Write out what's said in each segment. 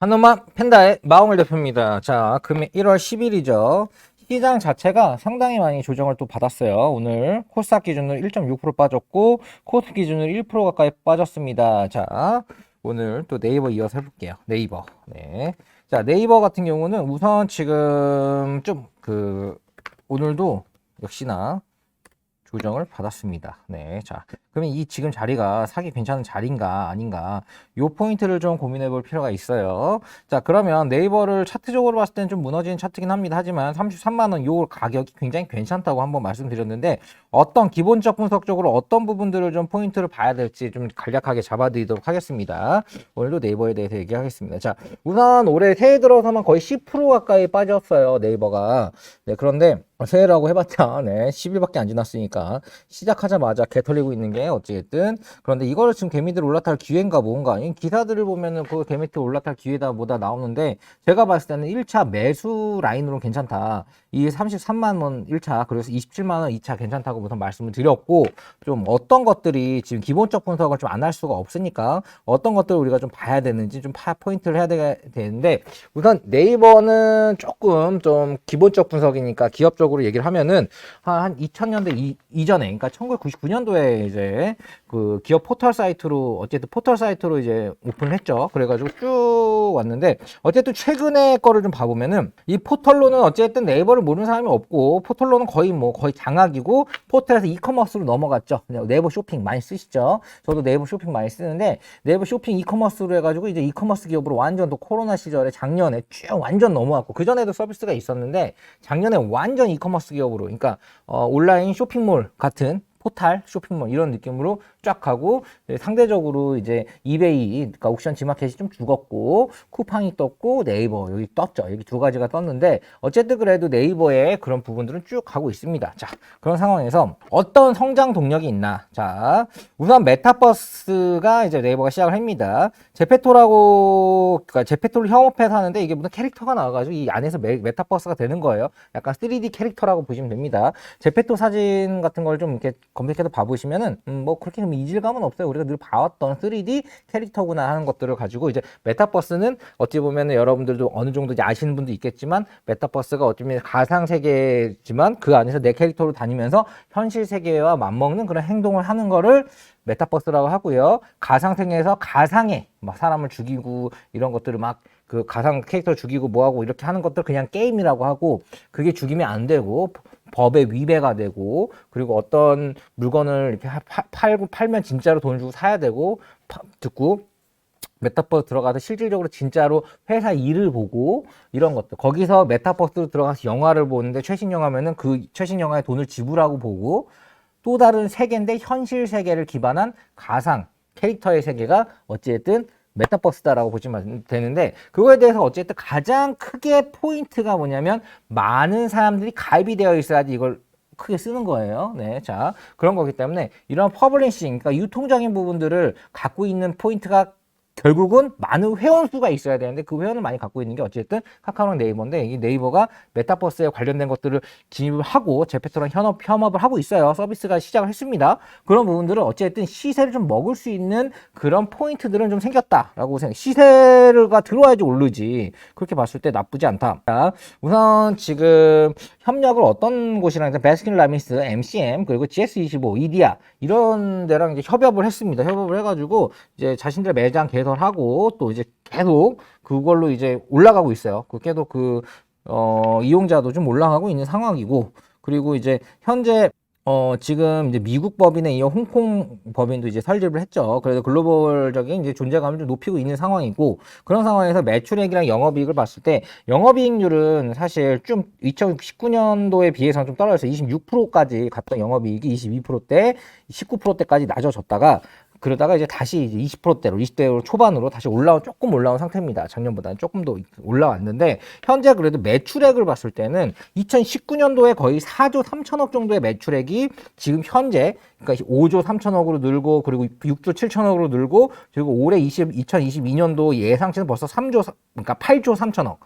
한우만 팬다의 마홍을 대표입니다. 자, 금일 1월 10일이죠. 시장 자체가 상당히 많이 조정을 또 받았어요. 오늘 코스닥 기준으로 1.6% 빠졌고 코스 기준으로 1% 가까이 빠졌습니다. 자, 오늘 또 네이버 이어서 해볼게요. 네이버. 네. 자, 네이버 같은 경우는 우선 지금 좀 그 오늘도 역시나 조정을 받았습니다. 네. 자, 그러면 이 지금 자리가 사기 괜찮은 자리인가 아닌가 요 포인트를 좀 고민해 볼 필요가 있어요. 자, 그러면 네이버를 차트적으로 봤을 때는 좀 무너지는 차트긴 합니다. 하지만 33만 원 요 가격이 굉장히 괜찮다고 한번 말씀드렸는데 어떤 기본적 분석적으로 어떤 부분들을 좀 포인트를 봐야 될지 좀 간략하게 잡아드리도록 하겠습니다. 오늘도 네이버에 대해서 얘기하겠습니다. 자, 우선 올해 새해 들어서만 거의 10% 가까이 빠졌어요. 네이버가. 네, 그런데 새해라고 해봤자 네, 10일밖에 안 지났으니까 시작하자마자 개 털리고 있는 게 어찌됐든. 그런데 이거를 지금 개미들 올라탈 기회인가 뭔가. 이 기사들을 보면은 그 개미들 올라탈 기회다 뭐다 나오는데 제가 봤을 때는 1차 매수 라인으로 괜찮다. 이 33만 원 1차 그래서 27만 원 2차 괜찮다고 우선 말씀을 드렸고 좀 어떤 것들이 지금 기본적 분석을 좀 안 할 수가 없으니까 어떤 것들을 우리가 좀 봐야 되는지 좀 파, 포인트를 해야 되, 되는데 우선 네이버는 조금 좀 기본적 분석이니까 기업적 으로 얘기를 하면은 한, 한 2000년대 이, 이전에 그러니까 1999년도에 이제 그 기업 포털 사이트로 어쨌든 포털 사이트로 이제 오픈을 했죠. 그래가지고 쭉 왔는데 어쨌든 최근에 거를 좀 봐보면은 이 포털로는 어쨌든 네이버를 모르는 사람이 없고 포털로는 거의 뭐 거의 장악이고 포털에서 이커머스로 넘어갔죠. 네이버 쇼핑 많이 쓰시죠. 저도 네이버 쇼핑 많이 쓰는데 네이버 쇼핑 이커머스로 해가지고 이제 이커머스 기업으로 완전 또 코로나 시절에 작년에 쭉 완전 넘어왔고 그 전에도 서비스가 있었는데 작년에 완전 이 커머스 기업으로. 그러니까 어, 온라인 쇼핑몰 같은 포탈 쇼핑몰 이런 느낌으로 쫙 가고 네, 상대적으로 이제 이베이 그러니까 옥션 지마켓이 좀 죽었고 쿠팡이 떴고 네이버 여기 떴죠. 여기 두 가지가 떴는데 어쨌든 그래도 네이버의 그런 부분들은 쭉 가고 있습니다. 자 그런 상황에서 어떤 성장 동력이 있나? 자 우선 메타버스가 이제 네이버가 시작을 합니다. 제페토라고 그러니까 제페토를 협업해서 하는데 이게 무슨 캐릭터가 나와가지고 이 안에서 메, 메타버스가 되는 거예요. 약간 3D 캐릭터라고 보시면 됩니다. 제페토 사진 같은 걸 좀 이렇게 검색해서 봐보시면은 음, 뭐 그렇게 좀 이질감은 없어요. 우리가 늘 봐왔던 3D 캐릭터구나 하는 것들을 가지고 이제 메타버스는 어찌 보면은 여러분들도 어느 정도 아시는 분도 있겠지만 메타버스가 어쩌면 가상 세계지만 그 안에서 내 캐릭터로 다니면서 현실 세계와 맞먹는 그런 행동을 하는 거를 메타버스라고 하고요. 가상 세계에서 가상의 막 사람을 죽이고 이런 것들을 막 그 가상 캐릭터 죽이고 뭐하고 이렇게 하는 것들 그냥 게임이라고 하고 그게 죽이면 안 되고 법에 위배가 되고 그리고 어떤 물건을 이렇게 파- 팔고 팔면 진짜로 돈을 주고 사야 되고 파- 듣고 메타버스 들어가서 실질적으로 진짜로 회사 일을 보고 이런 것들. 거기서 메타버스로 들어가서 영화를 보는데 최신 영화면은 그 최신 영화에 돈을 지불하고 보고 또 다른 세계인데 현실 세계를 기반한 가상 캐릭터의 세계가 어찌됐든 메타버스다라고 보시면 되는데 그거에 대해서 어쨌든 가장 크게 포인트가 뭐냐면 많은 사람들이 가입이 되어 있어야지 이걸 크게 쓰는 거예요. 네. 자, 그런 거기 때문에 이런 퍼블리싱, 그러니까 유통적인 부분들을 갖고 있는 포인트가 결국은 많은 회원 수가 있어야 되는데 그 회원을 많이 갖고 있는 게 어쨌든 카카오랑 네이버인데 이 네이버가 메타버스에 관련된 것들을 진입을 하고 제페토랑 현업 협업을 하고 있어요. 서비스가 시작을 했습니다. 그런 부분들은 어쨌든 시세를 좀 먹을 수 있는 그런 포인트들은 좀 생겼다라고 생각. 시세가 들어와야지 오르지. 그렇게 봤을 때 나쁘지 않다. 자, 우선 지금 협력을 어떤 곳이랑 베스킨 라빈스, MCM 그리고 GS25, 이디야 이런 데랑 이제 협업을 했습니다. 협업을 해가지고 이제 자신들 매장 개 설하고 또 이제 계속 그걸로 이제 올라가고 있어요. 그 계속 그 어, 이용자도 좀 올라가고 있는 상황이고 그리고 이제 현재 어, 지금 이제 미국 법인에 이어 홍콩 법인도 이제 설립을 했죠. 그래서 글로벌적인 이제 존재감을 좀 높이고 있는 상황이고, 그런 상황에서 매출액이랑 영업이익을 봤을 때, 영업이익률은 사실 좀 2019년도에 비해서는 좀 떨어져서 26%까지 갔던 영업이익이 22%대, 19%대까지 낮아졌다가, 그러다가 이제 다시 이제 20%대로 20대로 초반으로 다시 올라온 조금 올라온 상태입니다. 작년보다는 조금 더 올라왔는데 현재 그래도 매출액을 봤을 때는 2019년도에 거의 4조 3천억 정도의 매출액이 지금 현재 그러니까 5조 3천억으로 늘고 그리고 6조 7천억으로 늘고 그리고 올해 20, 2022년도 예상치는 벌써 3조 그러니까 8조 3천억.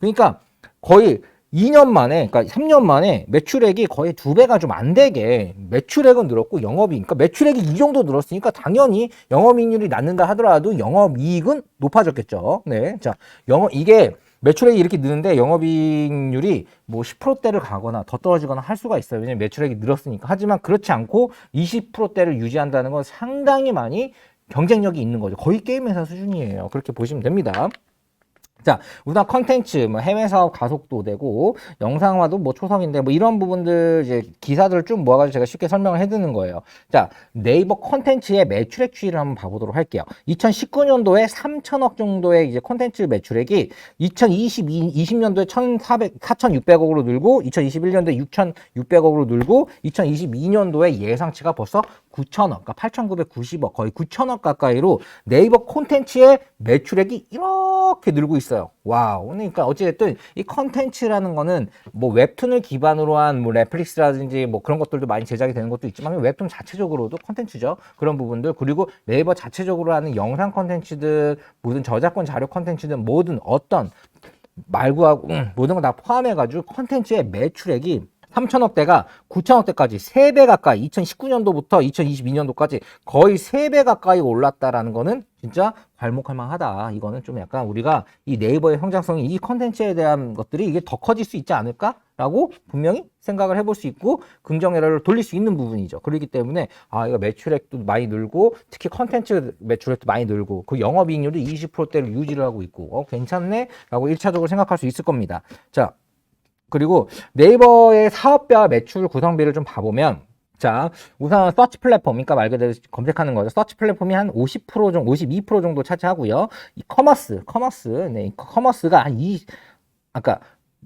그러니까 거의 2년 만에, 그러니까 3년 만에 매출액이 거의 두 배가 좀 안 되게 매출액은 늘었고 영업이, 그러니까 매출액이 이 정도 늘었으니까 당연히 영업이익률이 낮는다 하더라도 영업이익은 높아졌겠죠. 네. 자, 영업, 이게 매출액이 이렇게 느는데 영업이익률이 뭐 10%대를 가거나 더 떨어지거나 할 수가 있어요. 왜냐면 매출액이 늘었으니까. 하지만 그렇지 않고 20%대를 유지한다는 건 상당히 많이 경쟁력이 있는 거죠. 거의 게임 회사 수준이에요. 그렇게 보시면 됩니다. 자, 우선 컨텐츠, 뭐 해외 사업 가속도 되고, 영상화도 뭐 초성인데, 뭐 이런 부분들 이제 기사들을 쭉 모아가지고 제가 쉽게 설명을 해드는 거예요. 자, 네이버 컨텐츠의 매출액 추이를 한번 봐보도록 할게요. 2019년도에 3천억 정도의 이제 컨텐츠 매출액이 2022, 20년도에 1,400, 4,600억으로 늘고, 2021년도에 6,600억으로 늘고, 2022년도에 예상치가 벌써 9천억, 그러니까 8,990억, 거의 9천억 가까이로 네이버 콘텐츠의 매출액이 이렇게 늘고 있어요. 와우. 그러니까 어찌됐든 이 컨텐츠라는 거는 뭐 웹툰을 기반으로 한 뭐 넷플릭스라든지 뭐 그런 것들도 많이 제작이 되는 것도 있지만 웹툰 자체적으로도 컨텐츠죠. 그런 부분들. 그리고 네이버 자체적으로 하는 영상 컨텐츠들, 모든 저작권 자료 컨텐츠들, 모든 어떤 말구하고 음, 모든 걸 다 포함해가지고 컨텐츠의 매출액이 3천억대가 9천억대까지 3배 가까이 2019년도부터 2022년도까지 거의 3배 가까이 올랐다라는 거는 진짜 괄목할 만하다. 이거는 좀 약간 우리가 이 네이버의 성장성이 이 컨텐츠에 대한 것들이 이게 더 커질 수 있지 않을까라고 분명히 생각을 해볼 수 있고 긍정에러를 돌릴 수 있는 부분이죠. 그렇기 때문에 아 이거 매출액도 많이 늘고 특히 컨텐츠 매출액도 많이 늘고 그 영업이익률도 20%대를 유지를 하고 있고 어 괜찮네라고 1차적으로 생각할 수 있을 겁니다. 자 그리고 네이버의 사업별 매출 구성비를 좀 봐보면 자, 우선 서치 플랫폼, 그러니까 말 그대로 검색하는 거죠. 서치 플랫폼이 한 50% 정도, 52% 정도 차지하고요. 이 커머스, 커머스, 네, 이 커머스가 한 2, 아까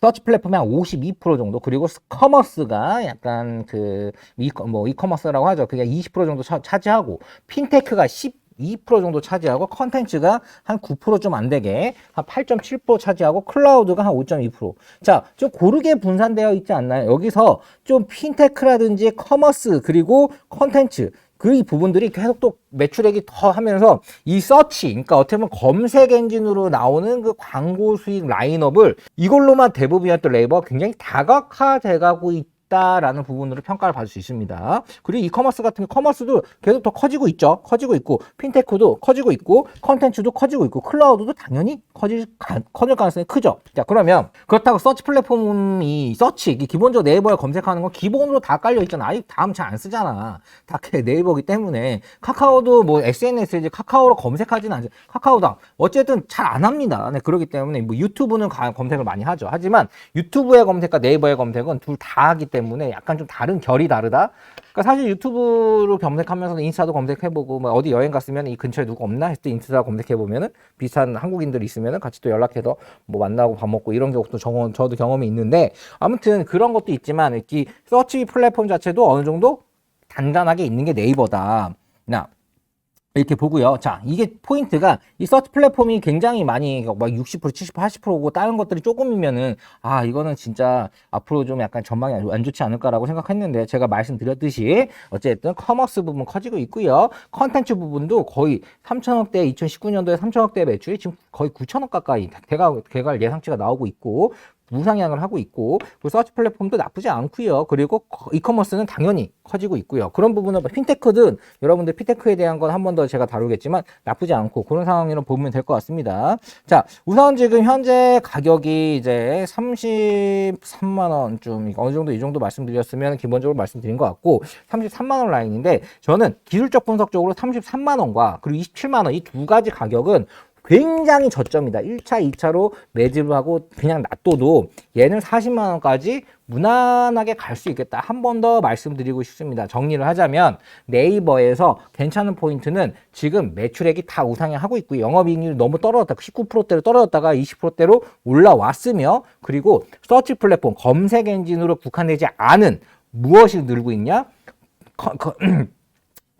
서치 플랫폼이 한 52% 정도, 그리고 커머스가 약간 그, 이, 뭐, 이커머스라고 하죠. 그게 20% 정도 차, 차지하고, 핀테크가 10, 2% 정도 차지하고 컨텐츠가 한 9%좀 안 되게 한 8.7% 차지하고 클라우드가 한 5.2%. 자, 좀 고르게 분산되어 있지 않나요? 여기서 좀 핀테크라든지 커머스 그리고 컨텐츠 그이 부분들이 계속 또 매출액이 더 하면서 이 서치, 그러니까 어떻게 보면 검색 엔진으로 나오는 그 광고 수익 라인업을 이걸로만 대부분이었던 레이버 굉장히 다각화돼 가고 있 있다라는 부분으로 평가를 받을 수 있습니다. 그리고 이커머스 같은 커머스도 계속 더 커지고 있죠. 커지고 있고 핀테크도 커지고 있고 컨텐츠도 커지고 있고 클라우드도 당연히 커질, 가, 커질 가능성이 크죠. 자 그러면 그렇다고 서치 플랫폼이 서치 기본적으로 네이버에 검색하는 건 기본으로 다 깔려 있잖아. 아직 다음 잘 안 쓰잖아. 다 네이버기 때문에 카카오도 뭐 SNS에 카카오로 검색하지는 않죠. 카카오다 어쨌든 잘 안 합니다. 네, 그렇기 때문에 뭐 유튜브는 가, 검색을 많이 하죠. 하지만 유튜브의 검색과 네이버의 검색은 둘 다 하기 때문에 약간 좀 다른 결이 다르다. 그러니까 사실 유튜브로 검색하면서 인스타도 검색해보고 뭐 어디 여행 갔으면 이 근처에 누구 없나 때 인스타 검색해보면은 비슷한 한국인들 있으면은 같이 또 연락해서 뭐 만나고 밥 먹고 이런 경우도 저, 저도 경험이 있는데 아무튼 그런 것도 있지만 이 서치 플랫폼 자체도 어느 정도 단단하게 있는 게 네이버다. 나 이렇게 보고요. 자, 이게 포인트가 이 서치 플랫폼이 굉장히 많이 막 60%, 70%, 80%고 다른 것들이 조금이면은 아, 이거는 진짜 앞으로 좀 약간 전망이 안 좋지 않을까라고 생각했는데 제가 말씀드렸듯이 어쨌든 커머스 부분 커지고 있고요. 컨텐츠 부분도 거의 3천억대 2019년도에 3천억대 매출이 지금 거의 9천억 가까이 개갈, 개갈 예상치가 나오고 있고 무상향을 하고 있고 그 서치 플랫폼도 나쁘지 않고요. 그리고 이커머스는 당연히 커지고 있고요. 그런 부분은 핀테크든 여러분들 핀테크에 대한 건 한 번 더 제가 다루겠지만 나쁘지 않고 그런 상황으로 보면 될 것 같습니다. 자, 우선 지금 현재 가격이 이제 33만 원좀 어느 정도 이 정도 말씀드렸으면 기본적으로 말씀드린 것 같고 33만 원 라인인데 저는 기술적 분석적으로 33만 원과 그리고 27만 원 이 두 가지 가격은 굉장히 저점이다. 1차, 2차로 매집을 하고 그냥 놔둬도 얘는 40만 원까지 무난하게 갈 수 있겠다. 한 번 더 말씀드리고 싶습니다. 정리를 하자면 네이버에서 괜찮은 포인트는 지금 매출액이 다 우상향하고 있고 영업이익률이 너무 떨어졌다. 19%대로 떨어졌다가 20%대로 올라왔으며 그리고 서치 플랫폼 검색 엔진으로 국한되지 않은 무엇이 늘고 있냐?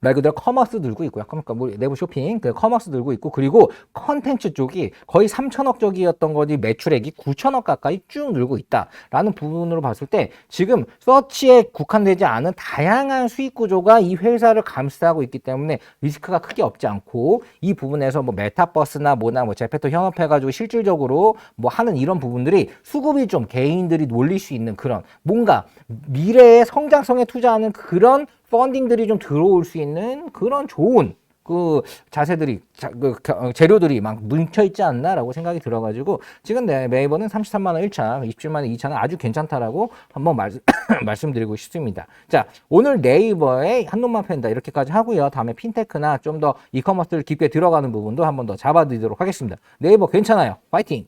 말 그대로 커머스 들고 있고요. 그러니까 뭐 내부 쇼핑, 그 커머스 들고 있고 그리고 컨텐츠 쪽이 거의 3천억 쪽이었던 거지 매출액이 9천억 가까이 쭉 늘고 있다라는 부분으로 봤을 때 지금 서치에 국한되지 않은 다양한 수익 구조가 이 회사를 감싸고 있기 때문에 리스크가 크게 없지 않고 이 부분에서 뭐 메타버스나 뭐나 뭐 제페토 협업해가지고 실질적으로 뭐 하는 이런 부분들이 수급이 좀 개인들이 놀릴 수 있는 그런 뭔가 미래의 성장성에 투자하는 그런 펀딩들이 좀 들어올 수 있는 그런 좋은 그 자세들이 자, 그 겨- 어, 재료들이 막 뭉쳐 있지 않나라고 생각이 들어가지고 지금 내 네이버는 33만 원 1차, 27만 원 2차는 아주 괜찮다라고 한번 말, 말씀드리고 싶습니다. 자 오늘 네이버의 한눈만 팬다 이렇게까지 하고요. 다음에 핀테크나 좀 더 이커머스를 깊게 들어가는 부분도 한번 더 잡아드리도록 하겠습니다. 네이버 괜찮아요. 파이팅!